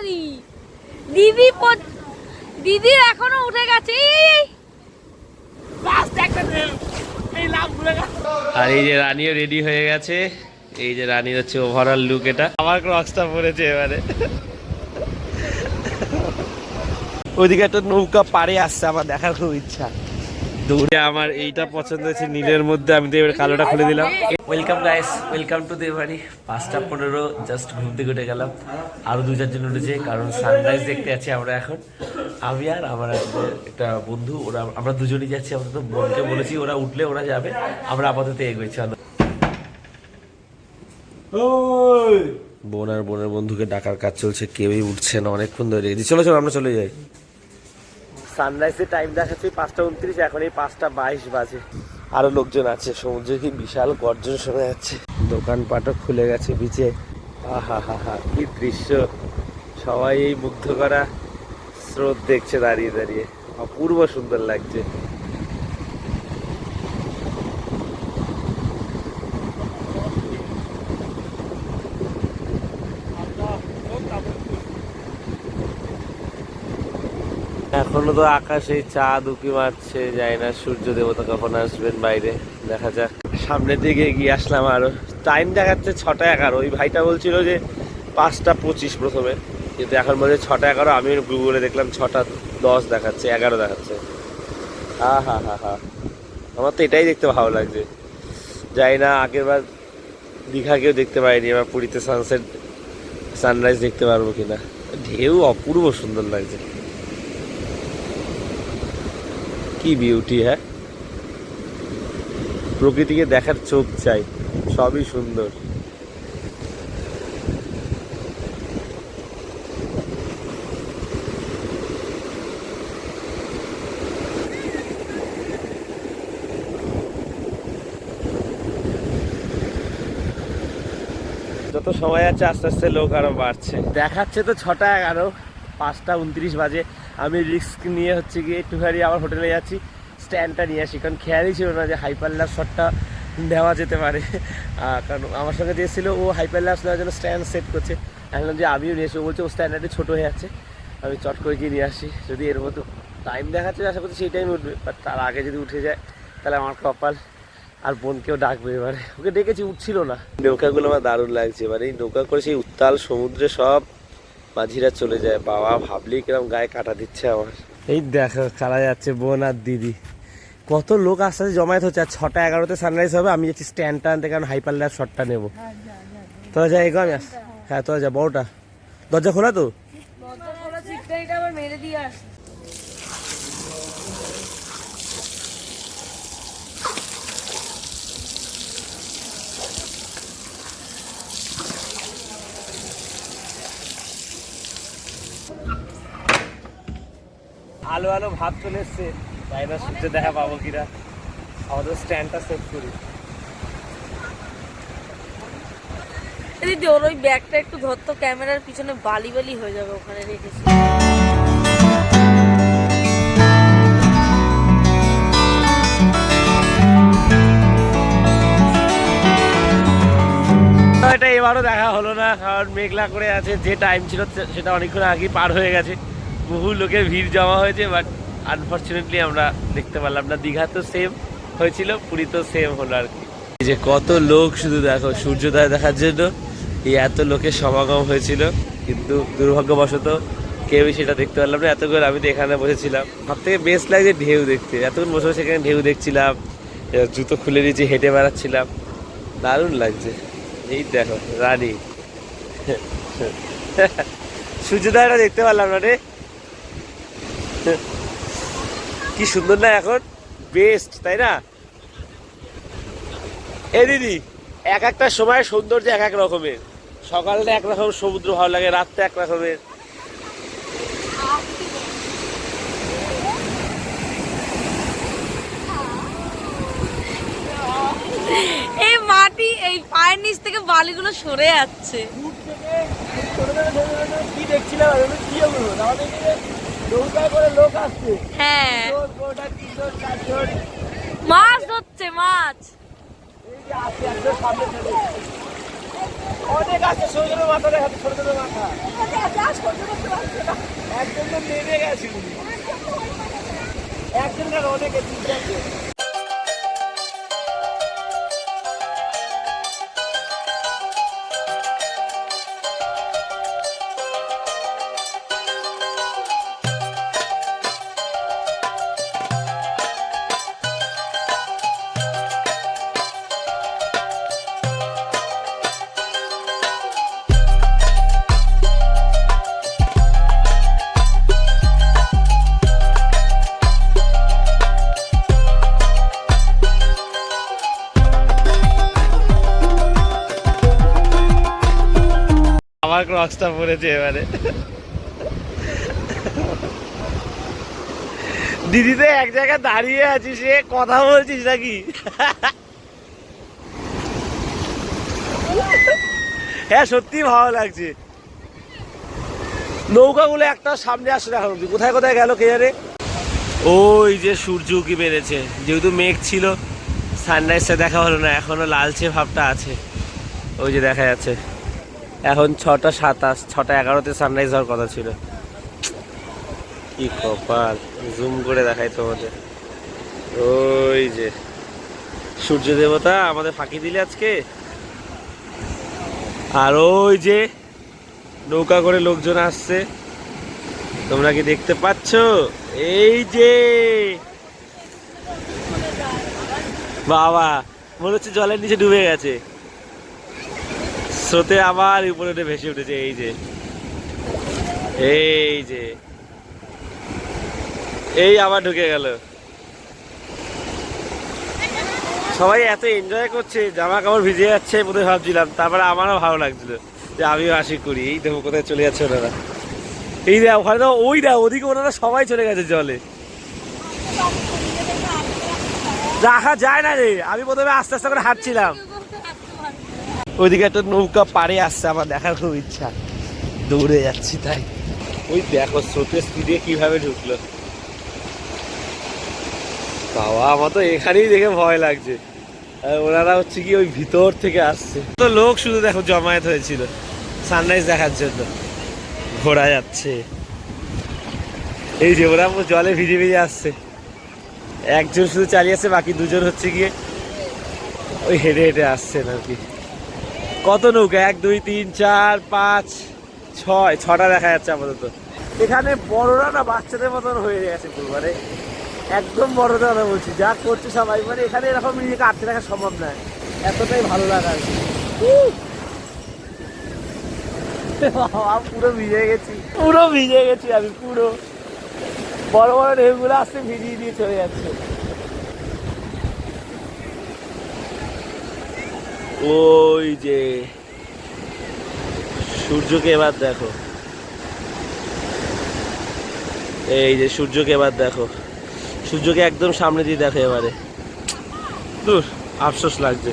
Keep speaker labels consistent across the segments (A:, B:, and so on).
A: তাড়াতাড়ি দিদি দিদি এখনও উঠে গেছে।
B: আর এই যে রানীও রেডি হয়ে গেছে। এই যে রানীর হচ্ছে ওভারঅল লুক এটা। আমার ক্রক্সটা পড়েছে এবারে। ওইদিকে একটা নৌকা পাড়ে আসছে আমার দেখার খুব ইচ্ছা। দৌড়ে আমার এইটা পছন্দ হয়েছে নীলের মধ্যে। আমি তো এবার কালোটা খুলে দিলাম। ওয়েলকাম গাইস ওয়েলকাম টু দেবাড়ি পাঁচটা পনেরো জাস্ট ঘুম থেকে উঠে গেলাম। আরও দু চারজন উঠেছে কারণ সানরাইজ দেখতে আছি আমরা এখন। আমি আর আমার একটা- বন্ধু ওরা আমরা দুজনই যাচ্ছি আপাতত বোনকে বলেছি ওরা উঠলে ওরা যাবে। আমরা আপাতত এগোই চলো। বোন আর বোনের বন্ধুকে ডাকার কাজ চলছে কেউই উঠছে না অনেকক্ষণ ধরে। রেখেছি চলো চলো আমরা চলে যাই। সানরাইজের টাইম দেখাচ্ছি পাঁচটা উনত্রিশ এখন এই পাঁচটা বাইশ বাজে। আরও লোকজন আছে সমুদ্রে কি বিশাল গর্জন শোনা যাচ্ছে। দোকানপাটও খুলে গেছে বিচে আহা হা হা কি দৃশ্য। সবাই এই মুগ্ধ করা স্রোত দেখছে দাঁড়িয়ে দাঁড়িয়ে। অপূর্ব সুন্দর লাগছে। এখনও তো আকাশে চাঁদ উকি মারছে যায় না, সূর্য দেবতা কখন আসবেন বাইরে, দেখা যাক। সামনের দিকে এগিয়ে আসলাম আরও। টাইম দেখাচ্ছে ছটা এগারো। ওই ভাইটা বলছিল যে পাঁচটা পঁচিশ প্রথমে। কিন্তু এখন বলছে ছটা এগারো আমি গুগলে দেখলাম ছটা দশ দেখাচ্ছে, এগারো দেখাচ্ছে। হা হা হা হা। আমার তো এটাই দেখতে ভালো লাগছে। যাই না, আগের বার দীঘা কেউ দেখতে পাইনি, এবার পুরীতে সানসেট সানরাইজ দেখতে পারব কিনা। ঢেউ অপূর্ব সুন্দর লাগছে। কি বিউটি হ্যাঁ? প্রকৃতিকে দেখার চোখ চাই, সবই সুন্দর। যত সময় আছে, আস্তে আস্তে লোক আরও বাড়ছে। দেখাচ্ছে তো ছটা এগারো, পাঁচটা উনত্রিশ বাজে। আমি রিস্ক নিয়ে হচ্ছে গিয়ে একটু একটুখানি আবার হোটেলে যাচ্ছি। স্ট্যান্ডটা নিয়ে আসি, কারণ খেয়ালই ছিল না যে হাইপার ল্যাব শটটা দেওয়া যেতে পারে। কারণ আমার সঙ্গে যে ছিল, ও হাইপার ল্যাবস নেওয়ার জন্য স্ট্যান্ড সেট করছে। বললাম যে আমিও নিয়ে এসে ও বলছে, ও স্ট্যান্ডার্ডে ছোটো হয়ে যাচ্ছে আমি চট করে গিয়ে নিয়ে আসি। যদি এর মতো টাইম দেখাচ্ছে, আশা করছি সেই টাইমে উঠবে। বাট তার আগে যদি উঠে যায়, তাহলে আমার কপাল আর বোনকেও ডাকবে এবারে। ওকে ডেকেছি, উঠছিল না। নৌকাগুলো আমার দারুণ লাগছে। এবার এই নৌকা করে সেই উত্তাল সমুদ্রে সব মাঝিরা চলে যায় বাবা ভাবলি কিরম গায়ে কাটা দিচ্ছে আমার। এই দেখো কারা যাচ্ছে বোন আর দিদি। কত লোক আস্তে আস্তে জমায়েত হচ্ছে আর ছটা এগারোতে সানরাইজ হবে আমি যাচ্ছি স্ট্যান্ডটা আনতে কারণ হাইপার ল্যাব শটটা নেব। তোরা যা এগো আমি আস- হ্যাঁ তোরা যা বড়টা। দরজা খোলা তো?
A: দরজা খোলা মেরে দিয়ে
B: আলো আলো ভাব চলে এসছে। তাই না সূর্য দেখা পাবো কিনা। আমাদের স্ট্যান্ডটা সেট করি।
A: দিদি ওর ওই ব্যাগটা একটু ধরতো ক্যামেরার পিছনে বালি বালি হয়ে যাবে ওখানে রেখেছি।
B: এটা এবারও দেখা হলো না কারণ মেঘলা করে আছে যে টাইম ছিল সেটা অনেকক্ষণ আগে পার হয়ে গেছে। বহু লোকের ভিড় জমা হয়েছে বাট আনফর্চুনেটলি আমরা দেখতে পারলাম না। দীঘা তো সেম হয়েছিল, পুরী তো সেম হলো আর কি। এই যে কত লোক শুধু দেখো, সূর্যোদয় দেখার জন্য এই এত লোকের সমাগম হয়েছিল, কিন্তু দুর্ভাগ্যবশত কেউই সেটা দেখতে পারলাম না। এতক্ষণ আমি তো এখানে বসেছিলাম। সব থেকে বেস্ট লাগছে ঢেউ দেখতে। এতক্ষণ বসে বসে এখানে ঢেউ দেখছিলাম জুতো খুলে নিয়েছি হেঁটে বেড়াচ্ছিলাম। দারুণ লাগছে। এই দেখো, রানী। সূর্যোদয়টা দেখতে পারলাম না রে। কি সুন্দর না এখন? বেস্ট তাই না? এ দিদি এক একটা সময় সৌন্দর্য এক এক রকমের। সকালটা এক রকম সমুদ্র ভালো লাগে রাতটা এক রকমের।
A: এই মাটি এই পায়ের নিচ থেকে বালিগুলো সরে যাচ্ছে।
B: কি দেখছিলাম
A: হ্যাঁ। মাছ ধরছে মাছ।
B: অনেক আছে ছোট ছোট মাথা দেখাচ্ছে ছোট ছোট মাথা। একজন তো নেমে গেছে। একজন অনেকে আমার ক্রক্সটা পড়েছে এবারে। দিদি তো এক জায়গায় দাঁড়িয়ে আছিস সে কথা বলছিস নাকি? হ্যাঁ সত্যি ভালো লাগছে। নৌকাগুলো একটা সামনে আসছে এখন অব্দি কোথায় কোথায় গেল কে জানে? ওই যে সূর্য উকি বেড়েছে যেহেতু মেঘ ছিল সানরাইজটা দেখা হলো না, এখনও লালচে ভাবটা আছে। ওই যে দেখা যাচ্ছে। এখন ছটা সাতাশ, ছটা এগারোতে সানরাইজ হওয়ার কথা ছিল। কি কপাল জুম করে দেখাই তোমাদের। ওই যে, সূর্য দেবতা আমাদের ফাঁকি দিলে আজকে। আর ওই যে, নৌকা করে লোকজন আসছে। তোমরা কি দেখতে পাচ্ছ? এই যে। বাবা, মনে হচ্ছে জলের নিচে ডুবে গেছে। স্রোতে আবার উপরে উঠে ভেসে উঠেছে, এই যে। এই যে। এই আবার ঢুকে গেল। সবাই এত এনজয় করছে জামা কাপড় ভিজে যাচ্ছে বোধহয় ভাবছিলাম, তারপরে আমারও ভালো লাগছিল যে আমিও আসি করি। এই দেখো কোথায় চলে যাচ্ছে ওনারা। এই দেখ ওখানে তো ওই দেখ ওদিকে ওনারা সবাই চলে গেছে জলে। রাখা যায় না রে, আমি প্রথমে আস্তে আস্তে করে হাঁটছিলাম। ওইদিকে একটা নৌকা পাড়ে আসছে আমার দেখার খুব ইচ্ছা। দৌড়ে যাচ্ছি তাই। ওই দেখো স্রোতের স্পিডে কীভাবে ঢুকলো। বাবা আমার তো এখানেই দেখে ভয় লাগছে। আর ওনারা হচ্ছে কি ওই ভিতর থেকে আসছে। তো লোক শুধু দেখো জমায়েত হয়েছিল সানরাইজ দেখার জন্য। ঘোরা যাচ্ছে। এই যে ওরা জলে ভিজে ভিজে আসছে। একজন শুধু চালিয়ে আসছে বাকি দুজন হচ্ছে গিয়ে ওই হেঁটে হেঁটে আসছেন আর কি। কত নৌকা? এক, দুই, তিন, চার, পাঁচ, ছয়। ছটা দেখা যাচ্ছে আপাতত। এখানে বড়রা না বাচ্চাদের মতন হয়ে গেছে মানে একদম বড়দের কথা বলছি। যা করছে সবাই মানে এখানে এরকম নিজেকে আটকে রাখা সম্ভব নয় এতটাই ভালো লাগা পুরো ভিজে গেছি। পুরো ভিজে গেছি আমি, পুরো। বড় বড় ঢেউগুলো আসতে ভিজিয়ে দিয়ে চলে যাচ্ছে। ওই যে সূর্যকে এবার দেখো। এই যে সূর্যকে এবার দেখো। সূর্যকে একদম সামনে দিয়ে দেখো এবারে। দূর, আফসোস লাগছে!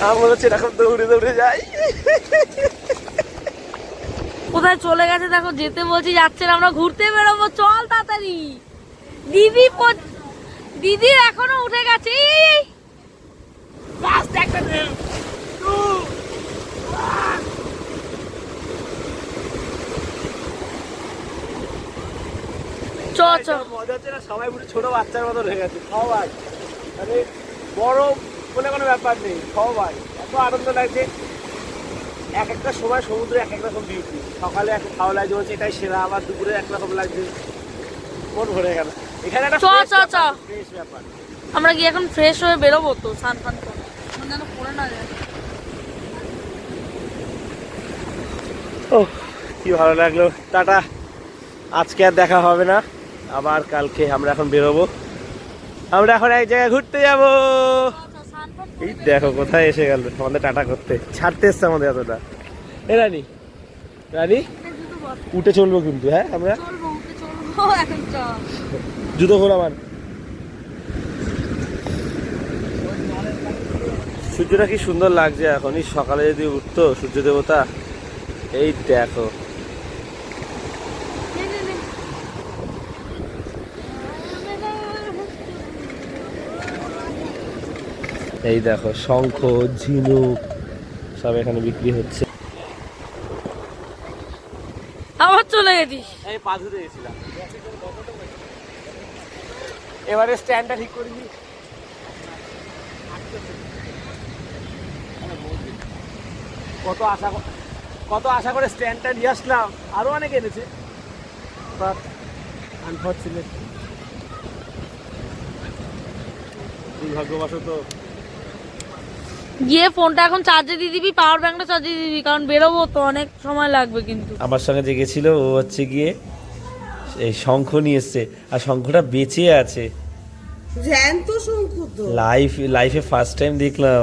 B: আমার হচ্ছে এরকম দৌড়ে দৌড়ে যাই।
A: কোথায় চলে গেছে? দেখো, যেতে বলছি যাচ্ছে না আমরা ঘুরতে বেরোবো। চল তাড়াতাড়ি। পো- দিদি এখনও উঠে গেছে।
B: Last একটা.
A: চ চ
B: মজা হচ্ছে না? সবাই পুরো ছোট বাচ্চার মতো হয়ে গেছে সবাই। মানে বড় বলে কোনো ব্যাপার নেই সবাই। এত আনন্দ লাগছে। এক একটা সময় সমুদ্রে এক এক রকম বিউটি সকালে এক ভালো লাগছে এটাই সেরা আবার দুপুরে এক রকম লাগছে। মন ভরে গেল। এখানে একটা
A: চ, চ, চ।
B: ফ্রেশ ব্যাপার।
A: আমরা গিয়ে এখন ফ্রেশ হয়ে বেরোবো তো স্নান ফান করে? যেন পড়ে না যায়।
B: ও কি ভালো লাগল। টাটা। আজকে আর দেখা হবে না। আবার কালকে আমরা এখন বেরোবো। আমরা এখন এক জায়গায় ঘুরতে যাব। এই দেখো কোথায় এসে গেল? আমাদের টাটা করতে। ছাড়তে এসছে আমাদের এতটা। এ রানী। রানী? উঠে চলবো কিন্তু হ্যাঁ আমরা? জুতো খোলা আমার। সূর্যটা কি সুন্দর লাগছে এখন এই সকালে যদি উঠতো সূর্য দেবতা এই দেখো। এই দেখো শঙ্খ ঝিনুক সব এখানে বিক্রি হচ্ছে।
A: আবার চলে গেছিস।
B: আমি পা ধুতে গেছিলাম। এবারে স্ট্যান্ডটা ঠিক করে দিই। কত আশা কত আশা করে স্ট্যান্ডটা নিয়ে আসলাম। আরও অনেক এনেছে। বাট আনফর্চুনেট দুর্ভাগ্যবশত
A: গিয়ে ফোনটা এখন চার্জে দিয়ে দিবি পাওয়ার ব্যাংকটা চার্জে দিয়ে দিবি কারণ বেরোবো তো অনেক সময় লাগবে কিন্তু।
B: আমার সঙ্গে যে গেছিল ও হচ্ছে গিয়ে এই শঙ্খ নিয়ে এসছে। আর শঙ্খটা বেঁচে আছে।
C: জ্যান্ত শঙ্খ তো।
B: লাইফ লাইফে ফার্স্ট টাইম দেখলাম।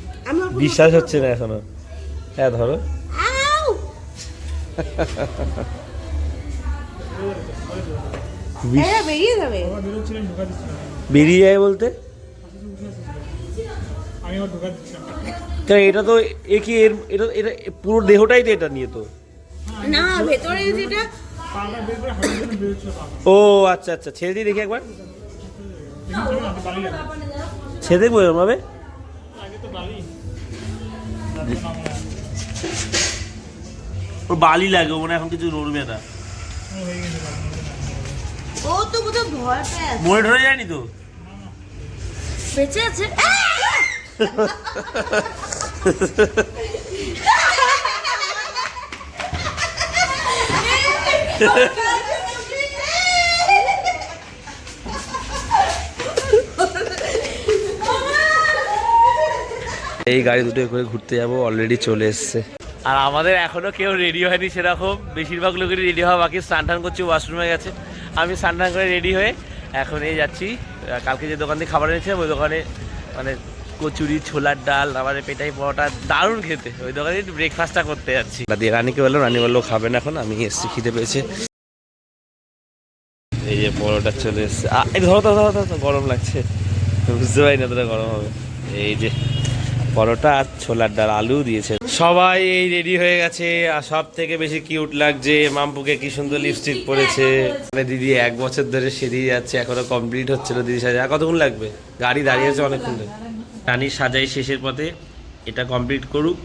B: বিশ্বাস হচ্ছে না এখনও। হ্যাঁ ধরো।
C: বেরিয়ে যাবে।
B: বেরিয়ে যায় বলতে? কেন এটা তো এ কি এর এটা এটা পুরো দেহটাই তো এটা নিয়ে তো।
C: না ভেতরে যেটা
B: ও আচ্ছা আচ্ছা ছেড়ে দিয়ে দেখি একবার। ছেড়ে দেখব এরকম ভাবে ওর বালি লাগে মনে এখন কিছু নড়বে না।
C: ও তো বোধহয় ভয় পেয়ে।
B: মনে ধরে যায়নি তো?
A: বেঁচে আছে?
B: এই গাড়ি দুটো করে ঘুরতে যাব অলরেডি চলে এসছে। আর আমাদের এখনও কেউ রেডি হয়নি সেরকম। বেশিরভাগ লোকেরই রেডি হওয়া বাকি। স্নান টান করছে ওয়াশরুমে গেছে। আমি স্নান টান করে রেডি হয়ে এখন এই যাচ্ছি। কালকে যে দোকান থেকে খাবার এনেছিলাম, ওই দোকানে মানে কচুরি ছোলার ডাল আমার পেটাই পরোটা দারুণ খেতে। ওই দোকানে ব্রেকফাস্টটা করতে যাচ্ছি। দিয়ে রানীকে বলল রানী বলল খাবেন এখন আমি এসছি খিদে পেয়েছে। এই যে পরোটা চলে এসছে। ধরো ধরো ধরো ধরো, গরম লাগছে। বুঝতে পারি না তোরা গরম হবে। এই যে পরোটা আর ছোলার ডাল আলু দিয়েছে। সবাই এই রেডি হয়ে গেছে আর সব থেকে বেশি কিউট লাগছে মাম্পুকে কি সুন্দর লিপস্টিক পরেছে। মানে দিদি এক বছর ধরে সেরিয়ে যাচ্ছে এখনও কমপ্লিট হচ্ছিল দিদি সাজা আর কতক্ষণ লাগবে? গাড়ি দাঁড়িয়ে আছে অনেকক্ষণ ধরে। রানীর সাজাই শেষের পথে এটা কমপ্লিট করুক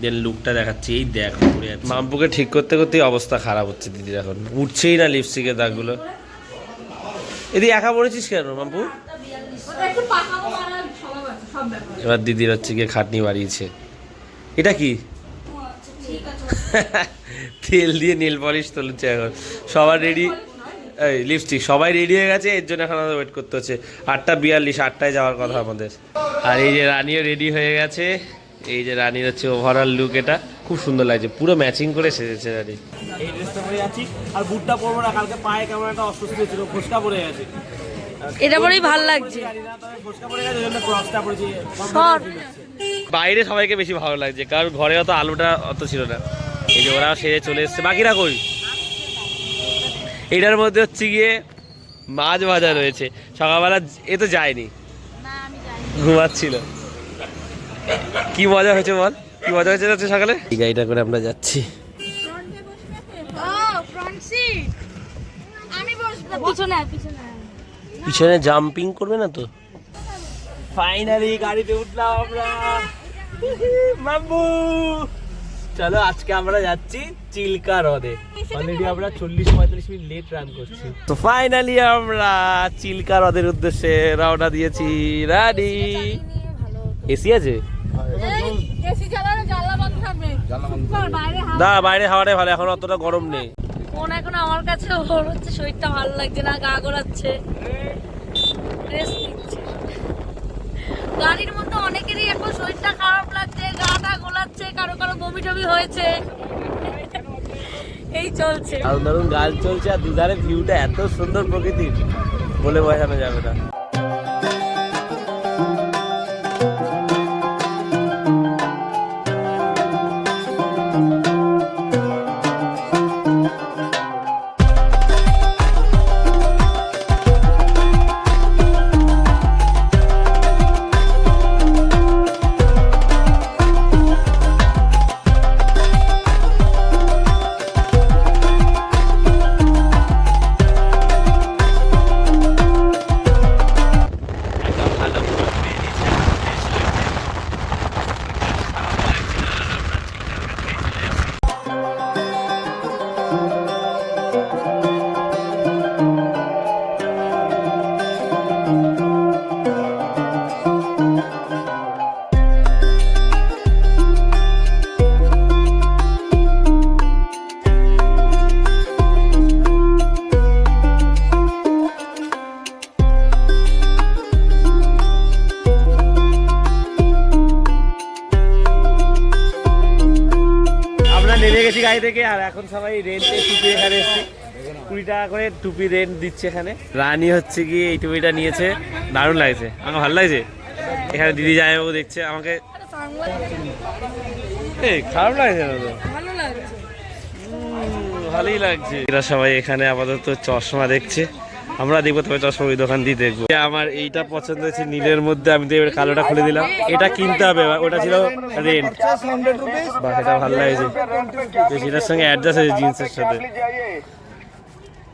B: দেন লুকটা দেখাচ্ছি এই দেখ পড়ে যাচ্ছে মাম্পুকে ঠিক করতে করতেই অবস্থা খারাপ হচ্ছে দিদির এখন। উঠছেই না লিপস্টিকের দাগগুলো। এদি একা পড়েছিস কেন মাম্পু? এবার দিদির হচ্ছে গিয়ে খাটনি বাড়িয়েছে। এটা কি? তেল দিয়ে নীল পলিশ তুলছে এখন। সবার রেডি এই লিপস্টিক সবাই রেডি হয়ে গেছে এর জন্য এখন আমাদের ওয়েট করতে হচ্ছে। আটটা বিয়াল্লিশ আটটায় যাওয়ার কথা আমাদের। আর এই যে রানীও রেডি হয়ে গেছে এই যে রানীর হচ্ছে ওভারঅল লুক এটা খুব সুন্দর লাগছে পুরো ম্যাচিং করে সেজেছে রানী। এই ড্রেসটা পরে যাচ্ছি আর বুটটা পরবো না কালকে পায়ে কেমন একটা অস্বস্তি হচ্ছিল ফোসকা পড়ে গেছে।
A: এটা পরেই ভালো লাগছে।
B: বাইরে সবাইকে বেশি ভালো লাগছে কারণ ঘরে অত আলুটা অত ছিল না। এই যে ওরা সেরে চলে এসছে বাকিরা কই? এটার মধ্যে হচ্ছে গিয়ে মাছ ভাজা রয়েছে। সকালবেলা এ তো যায়নি। ঘুমাচ্ছিল। কি মজা হয়েছে বল? কি মজা হয়েছে যাচ্ছে সকালে? এই গাড়িটা করে আমরা যাচ্ছি।
A: পিছনে আয়। পিছনে
B: জাম্পিং করবে না তো? ফাইনালি গাড়িতে উঠলাম আমরা। মাম্বু চলো আজকে আমরা যাচ্ছি চিল্কা হ্রদে। অলরেডি আমরা চল্লিশ পঁয়তাল্লিশ মিনিট লেট রান করছি। তো ফাইনালি আমরা চিল্কা হ্রদের উদ্দেশ্যে রওনা দিয়েছি। রানি এসি আছে? না বাইরে হাওয়াটাই ভালো এখন অতটা গরম নেই।
A: ফোন এখন আমার কাছে ওর হচ্ছে শরীরটা ভালো লাগছে না গা নিচ্ছে। গাড়ির মধ্যে অনেকেরই এখন শরীরটা খারাপ লাগছে গাটা কারও কারও বমি টমি হয়েছে। এই চলছে।
B: দারুণ গাছ চলছে আর দুধারে ভিউটা এত সুন্দর প্রকৃতির, বলে বোঝানো যাবে না। নেমে গেছি গাড়ি থেকে আর এখন সবাই রেন্টে টুপি এখানে এসছে। কুড়ি টাকা করে টুপি রেন্ট দিচ্ছে এখানে। রানি হচ্ছে কি এই টুপিটা নিয়েছে। দারুণ লাগছে। আমার ভালো লাগছে? এখানে দিদি জামাইবাবু দেখছে আমাকে। এই খারাপ লাগছে না তো? ভালোই লাগছে। এরা সবাই এখানে আপাতত চশমা দেখছে। আমরা দেখব তবে চশমা ওই দোকান দিয়ে দেখব। আমার এইটা পছন্দ হয়েছে নীলের মধ্যে আমি তো এবার কালোটা খুলে দিলাম। এটা কিনতে হবে ওটা ছিল রেন্ট বা এটা ভালো লাগছে। বেশ এটার সঙ্গে অ্যাডজাস্ট হয়েছে জিন্সের সাথে।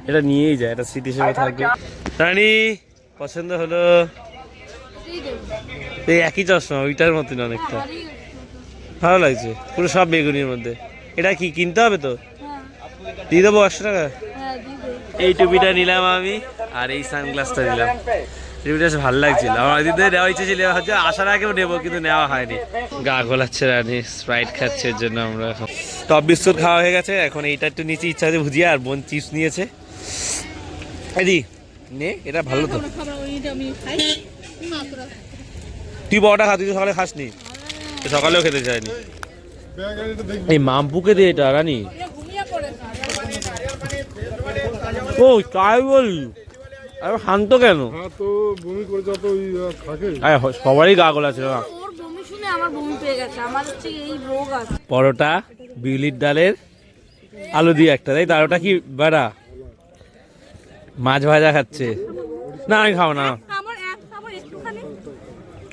B: এটা নিয়েই যায় এটা স্মৃতি হিসেবে থাকবে। রানী পছন্দ হলো? এই একই চশমা ওইটার মতন অনেকটা। ভালো লাগছে পুরো সব বেগুনির মধ্যে। এটা কি কিনতে হবে তো? দিয়ে দেবো একশো টাকা?
A: হ্যাঁ
B: এই টুপিটা নিলাম আমি আর এই সানগ্লাসটা নিলাম। টুপিটা বেশ ভালো লাগছিল। আমার দিদি নেওয়া ইচ্ছে ছিল হচ্ছে আসার আগেও নেব কিন্তু নেওয়া হয়নি। গা গোলাচ্ছে রানি স্প্রাইট খাচ্ছে এর জন্য আমরা এখন। টপ বিস্কুট খাওয়া হয়ে গেছে এখন এইটা একটু নিচে ইচ্ছা আছে ভুজিয়া আর বোন চিপস নিয়েছে। এদি নে এটা ভালো তো। তুই বড়টা খা তুই সকালে খাসনি। সকালেও খেতে চাইনি। এই মামপুকে দে এটা রানি
A: এটা ঘুমিয়ে পড়েছে
B: ও তাই বল আরে শান্ত কেন?
D: হ্যাঁ তো বমি করে যত থাকে।
B: আরে সবারই গা গোলা ছিল। না
A: ওর বমি শুনে আমার বমি পেয়ে গেছে। আমার হচ্ছে এই রোগ আছে।
B: পরোটা বিউলির ডালের আলু দিয়ে একটা তাই তার ওটা কি বেড়া? মাছ ভাজা খাচ্ছে। না আমি খাব না।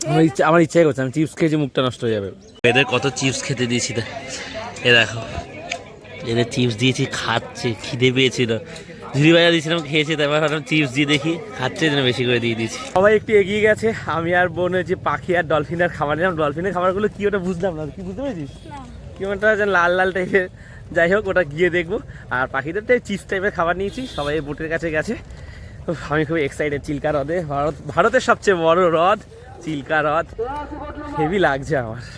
A: আমার
B: ইচ্ছা আমার ইচ্ছাই করছে আমি চিপস খেয়েছি মুখটা নষ্ট হয়ে যাবে। এদের কত চিপস খেতে দিয়েছি এ দেখো এদের চিপস দিয়েছি খাচ্ছে খিদে পেয়েছিল ঝুড়ি বাজা দিয়েছিলাম খেয়েছে তারপর ভাবলাম চিপস দিয়ে দেখি খাচ্ছে যেন বেশি করে দিয়ে দিয়েছি। সবাই একটু এগিয়ে গেছে আমি আর বোন হয়েছে পাখি আর ডলফিনের খাবার নিলাম। ডলফিনের খাবারগুলো কি ওটা বুঝলাম না কি বুঝতে পেরেছিস? কি ওটা লাল লাল টাইপের যাই হোক ওটা গিয়ে দেখব। আর পাখিদের চিপস টাইপের খাবার নিয়েছি সবাই বোটের কাছে গেছে। আমি খুব এক্সাইটেড চিল্কা হ্রদে। ভারত ভারতের সবচেয়ে বড় হ্রদ চিল্কা হ্রদ। হেভি লাগছে আমার।